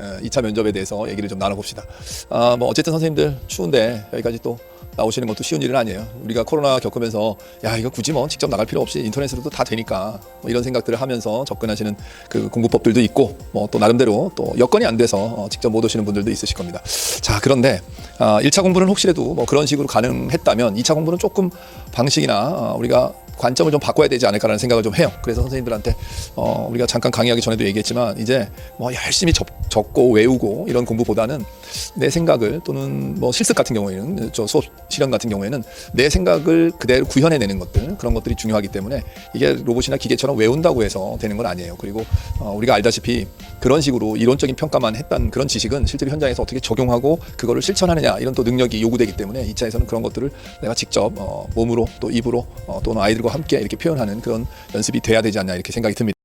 에, 2차 면접에 대해서 얘기를 좀 나눠봅시다. 아, 뭐 어쨌든 선생님들 추운데 여기까지 또 나오시는 것도 쉬운 일은 아니에요. 우리가 코로나 겪으면서 야 이거 굳이 뭐 직접 나갈 필요 없이 인터넷으로도 다 되니까 뭐 이런 생각들을 하면서 접근하시는 그 공부법들도 있고 뭐 또 나름대로 또 여건이 안 돼서 어, 직접 못 오시는 분들도 있으실 겁니다. 자 그런데 아, 1차 공부는 혹시라도 뭐 그런 식으로 가능했다면 2차 공부는 조금 방식이나 어, 우리가 관점을 좀 바꿔야 되지 않을까라는 생각을 좀 해요. 그래서 선생님들한테 어, 우리가 잠깐 강의하기 전에도 얘기했지만 이제 뭐 열심히 적, 적고 외우고 이런 공부보다는 내 생각을 또는 뭐 실습 같은 경우에는 저 수업 실현 같은 경우에는 내 생각을 그대로 구현해내는 것들 그런 것들이 중요하기 때문에 이게 로봇이나 기계처럼 외운다고 해서 되는 건 아니에요. 그리고 어, 우리가 알다시피 그런 식으로 이론적인 평가만 했던 그런 지식은 실제로 현장에서 어떻게 적용하고 그거를 실천하느냐 이런 또 능력이 요구되기 때문에 2차에서는 그런 것들을 내가 직접 어, 몸으로 또 입으로 어, 또는 아이들과 함께 이렇게 표현하는 그런 연습이 돼야 되지 않나 이렇게 생각이 듭니다.